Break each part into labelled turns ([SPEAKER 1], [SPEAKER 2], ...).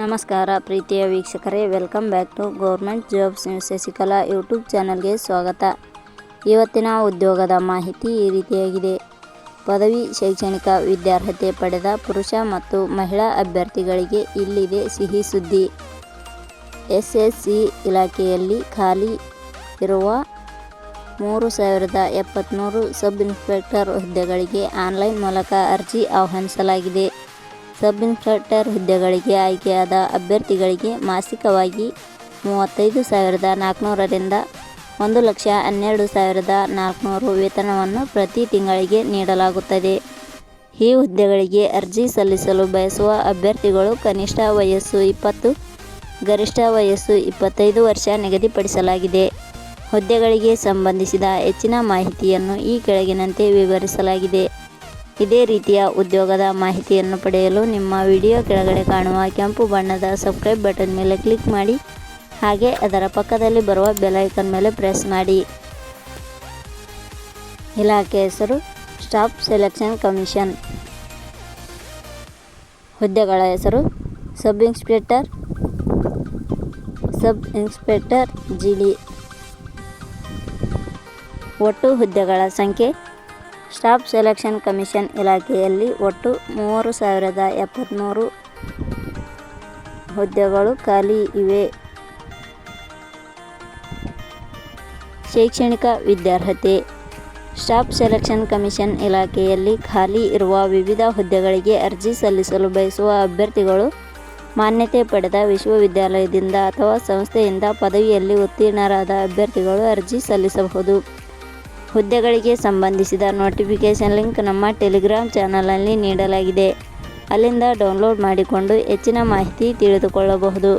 [SPEAKER 1] ನಮಸ್ಕಾರ ಪ್ರೀತಿಯ ವೀಕ್ಷಕರೇ, welcome back to government jobs Shashikala YouTube ಚಾನಲ್ಗೆ ಸ್ವಾಗತ. ಇವತ್ತಿನ ಉದ್ಯೋಗದ ಮಾಹಿತಿ ಈ ರೀತಿಯಾಗಿದೆ. ಪದವಿ ಶೈಕ್ಷಣಿಕ ವಿದ್ಯಾರ್ಹತೆ ಪಡೆದ ಪುರುಷ ಮತ್ತು ಮಹಿಳಾ ಅಭ್ಯರ್ಥಿಗಳಿಗೆ ಇಲ್ಲಿದೆ ಸಿಹಿ ಸುದ್ದಿ. ಎಸ್ ಎಸ್ ಸಿ ಇಲಾಖೆಯಲ್ಲಿ ಖಾಲಿ ಇರುವ ಮೂರು ಸಾವಿರದ ಎಪ್ಪತ್ತ್ಮೂರು ಸಬ್ ಇನ್ಸ್ಪೆಕ್ಟರ್ ಹುದ್ದೆಗಳಿಗೆ ಆನ್ಲೈನ್ ಮೂಲಕ ಅರ್ಜಿ ಆಹ್ವಾನಿಸಲಾಗಿದೆ. ಸಬ್ ಇನ್ಸ್ಪೆಕ್ಟರ್ ಹುದ್ದೆಗಳಿಗೆ ಆಯ್ಕೆಯಾದ ಅಭ್ಯರ್ಥಿಗಳಿಗೆ ಮಾಸಿಕವಾಗಿ ಮೂವತ್ತೈದು ಸಾವಿರದ ನಾಲ್ಕುನೂರರಿಂದ ಒಂದು ಲಕ್ಷ ಹನ್ನೆರಡು ಸಾವಿರದ ನಾಲ್ಕುನೂರು ವೇತನವನ್ನು ಪ್ರತಿ ತಿಂಗಳಿಗೆ ನೀಡಲಾಗುತ್ತದೆ. ಈ ಹುದ್ದೆಗಳಿಗೆ ಅರ್ಜಿ ಸಲ್ಲಿಸಲು ಬಯಸುವ ಅಭ್ಯರ್ಥಿಗಳು ಕನಿಷ್ಠ ವಯಸ್ಸು ಇಪ್ಪತ್ತು, ಗರಿಷ್ಠ ವಯಸ್ಸು ಇಪ್ಪತ್ತೈದು ವರ್ಷ ನಿಗದಿಪಡಿಸಲಾಗಿದೆ. ಹುದ್ದೆಗಳಿಗೆ ಸಂಬಂಧಿಸಿದ ಹೆಚ್ಚಿನ ಮಾಹಿತಿಯನ್ನು ಈ ಕೆಳಗಿನಂತೆ ವಿವರಿಸಲಾಗಿದೆ. ಇದೇ ರೀತಿಯ ಉದ್ಯೋಗದ ಮಾಹಿತಿಯನ್ನು ಪಡೆಯಲು ನಿಮ್ಮ ವಿಡಿಯೋ ಕೆಳಗಡೆ ಕಾಣುವ ಕೆಂಪು ಬಣ್ಣದ ಸಬ್ಸ್ಕ್ರೈಬ್ ಬಟನ್ ಮೇಲೆ ಕ್ಲಿಕ್ ಮಾಡಿ, ಹಾಗೆ ಅದರ ಪಕ್ಕದಲ್ಲಿ ಬರುವ ಬೆಲೈಕನ್ ಮೇಲೆ ಪ್ರೆಸ್ ಮಾಡಿ. ಇಲಾಖೆ ಹೆಸರು ಸ್ಟಾಫ್ ಸೆಲೆಕ್ಷನ್ ಕಮಿಷನ್. ಹುದ್ದೆಗಳ ಹೆಸರು sub inspector sub inspector G D. ಒಟ್ಟು ಹುದ್ದೆಗಳ ಸಂಖ್ಯೆ ಸ್ಟಾಫ್ ಸೆಲೆಕ್ಷನ್ ಕಮಿಷನ್ ಇಲಾಖೆಯಲ್ಲಿ ಒಟ್ಟು ಮೂರು ಸಾವಿರದ ಎಪ್ಪತ್ತ್ಮೂರು ಹುದ್ದೆಗಳು ಖಾಲಿ ಇವೆ. ಶೈಕ್ಷಣಿಕ ವಿದ್ಯಾರ್ಹತೆ. ಸ್ಟಾಫ್ ಸೆಲೆಕ್ಷನ್ ಕಮಿಷನ್ ಇಲಾಖೆಯಲ್ಲಿ ಖಾಲಿ ಇರುವ ವಿವಿಧ ಹುದ್ದೆಗಳಿಗೆ ಅರ್ಜಿ ಸಲ್ಲಿಸಲು ಬಯಸುವ ಅಭ್ಯರ್ಥಿಗಳು ಮಾನ್ಯತೆ ಪಡೆದ ವಿಶ್ವವಿದ್ಯಾಲಯದಿಂದ ಅಥವಾ ಸಂಸ್ಥೆಯಿಂದ ಪದವಿಯಲ್ಲಿ ಉತ್ತೀರ್ಣರಾದ ಅಭ್ಯರ್ಥಿಗಳು ಅರ್ಜಿ ಸಲ್ಲಿಸಬಹುದು. ಹುದ್ದೆಗಳಿಗೆ ಸಂಬಂಧಿಸಿದ ನೋಟಿಫಿಕೇಷನ್ ಲಿಂಕ್ ನಮ್ಮ ಟೆಲಿಗ್ರಾಮ್ ಚಾನಲಲ್ಲಿ ನೀಡಲಾಗಿದೆ. ಅಲ್ಲಿಂದ ಡೌನ್ಲೋಡ್ ಮಾಡಿಕೊಂಡು ಹೆಚ್ಚಿನ ಮಾಹಿತಿ ತಿಳಿದುಕೊಳ್ಳಬಹುದು.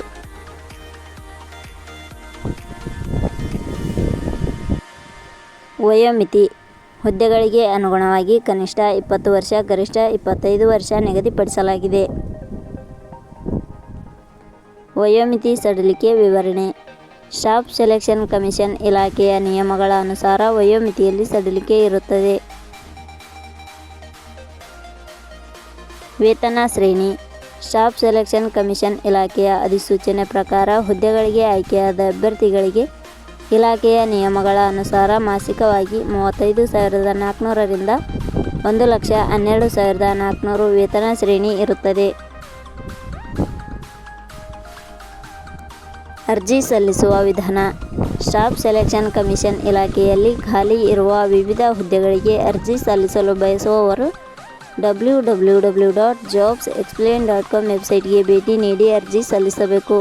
[SPEAKER 1] ವಯೋಮಿತಿ ಹುದ್ದೆಗಳಿಗೆ ಅನುಗುಣವಾಗಿ ಕನಿಷ್ಠ ಇಪ್ಪತ್ತು ವರ್ಷ, ಗರಿಷ್ಠ ಇಪ್ಪತ್ತೈದು ವರ್ಷ ನಿಗದಿಪಡಿಸಲಾಗಿದೆ. ವಯೋಮಿತಿ ಸಡಿಲಿಕೆ ವಿವರಣೆ. ಸ್ಟಾಫ್ ಸೆಲೆಕ್ಷನ್ ಕಮಿಷನ್ ಇಲಾಖೆಯ ನಿಯಮಗಳ ಅನುಸಾರ ವಯೋಮಿತಿಯಲ್ಲಿ ಸಡಿಲಿಕೆ ಇರುತ್ತದೆ. ವೇತನ ಶ್ರೇಣಿ. ಸ್ಟಾಫ್ ಸೆಲೆಕ್ಷನ್ ಕಮಿಷನ್ ಇಲಾಖೆಯ ಅಧಿಸೂಚನೆ ಪ್ರಕಾರ ಹುದ್ದೆಗಳಿಗೆ ಆಯ್ಕೆಯಾದ ಅಭ್ಯರ್ಥಿಗಳಿಗೆ ಇಲಾಖೆಯ ನಿಯಮಗಳ ಅನುಸಾರ ಮಾಸಿಕವಾಗಿ ಮೂವತ್ತೈದು ಸಾವಿರದ ನಾಲ್ಕುನೂರರಿಂದ ಒಂದು ಲಕ್ಷ ಹನ್ನೆರಡು ಸಾವಿರದ ನಾಲ್ಕುನೂರು ವೇತನ ಶ್ರೇಣಿ ಇರುತ್ತದೆ. ಅರ್ಜಿ ಸಲ್ಲಿಸುವ ವಿಧಾನ. ಸ್ಟಾಫ್ ಸೆಲೆಕ್ಷನ್ ಕಮಿಷನ್ ಇಲಾಖೆಯಲ್ಲಿ ಖಾಲಿ ಇರುವ ವಿವಿಧ ಹುದ್ದೆಗಳಿಗೆ ಅರ್ಜಿ ಸಲ್ಲಿಸಲು ಬಯಸುವವರು W W W dot jobs explain dot com ವೆಬ್ಸೈಟ್ಗೆ ಭೇಟಿ ನೀಡಿ ಅರ್ಜಿ ಸಲ್ಲಿಸಬೇಕು.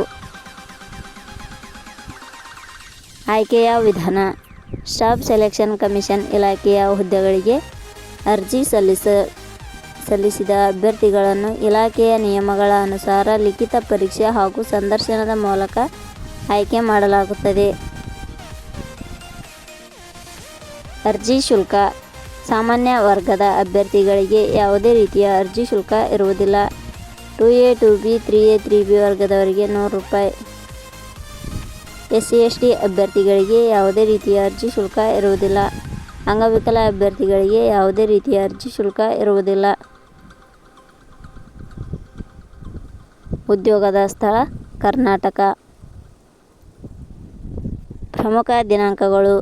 [SPEAKER 1] ಆಯ್ಕೆಯ ವಿಧಾನ. ಸ್ಟಾಫ್ ಸೆಲೆಕ್ಷನ್ ಕಮಿಷನ್ ಇಲಾಖೆಯ ಹುದ್ದೆಗಳಿಗೆ ಅರ್ಜಿ ಸಲ್ಲಿಸ, ಸಲ್ಲಿಸಿದ ಅಭ್ಯರ್ಥಿಗಳನ್ನು ಇಲಾಖೆಯ ನಿಯಮಗಳ ಅನುಸಾರ ಲಿಖಿತ ಪರೀಕ್ಷೆ ಹಾಗೂ ಸಂದರ್ಶನದ ಮೂಲಕ ಆಯ್ಕೆ ಮಾಡಲಾಗುತ್ತದೆ. ಅರ್ಜಿ ಶುಲ್ಕ. ಸಾಮಾನ್ಯ ವರ್ಗದ ಅಭ್ಯರ್ಥಿಗಳಿಗೆ ಯಾವುದೇ ರೀತಿಯ ಅರ್ಜಿ ಶುಲ್ಕ ಇರುವುದಿಲ್ಲ. Two A two B, three A, three B ವರ್ಗದವರಿಗೆ ನೂರು ರೂಪಾಯಿ. ಎಸ್ ಸಿ ಎಸ್ ಟಿ ಅಭ್ಯರ್ಥಿಗಳಿಗೆ ಯಾವುದೇ ರೀತಿಯ ಅರ್ಜಿ ಶುಲ್ಕ ಇರುವುದಿಲ್ಲ. ಅಂಗವಿಕಲ ಅಭ್ಯರ್ಥಿಗಳಿಗೆ ಯಾವುದೇ ರೀತಿಯ ಅರ್ಜಿ ಶುಲ್ಕ ಇರುವುದಿಲ್ಲ. ಉದ್ಯೋಗದ ಸ್ಥಳ ಕರ್ನಾಟಕ. ಪ್ರಮುಖ ದಿನಾಂಕಗಳು.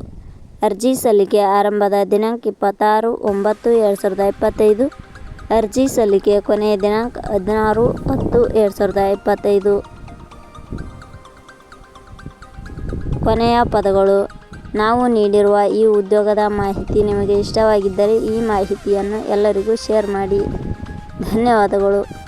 [SPEAKER 1] ಅರ್ಜಿ ಸಲ್ಲಿಕೆ ಆರಂಭದ ದಿನಾಂಕ ಇಪ್ಪತ್ತಾರು ಒಂಬತ್ತು ಎರಡು ಸಾವಿರದ ಇಪ್ಪತ್ತೈದು. ಅರ್ಜಿ ಸಲ್ಲಿಕೆ ಕೊನೆಯ ದಿನಾಂಕ ಹದಿನಾರು ಹತ್ತು ಎರಡು ಸಾವಿರದ ಇಪ್ಪತ್ತೈದು. ಕೊನೆಯ ಪದಗಳು. ನಾವು ನೀಡಿರುವ ಈ ಉದ್ಯೋಗದ ಮಾಹಿತಿ ನಿಮಗೆ ಇಷ್ಟವಾಗಿದ್ದರೆ ಈ ಮಾಹಿತಿಯನ್ನು ಎಲ್ಲರಿಗೂ ಶೇರ್ ಮಾಡಿ. ಧನ್ಯವಾದಗಳು.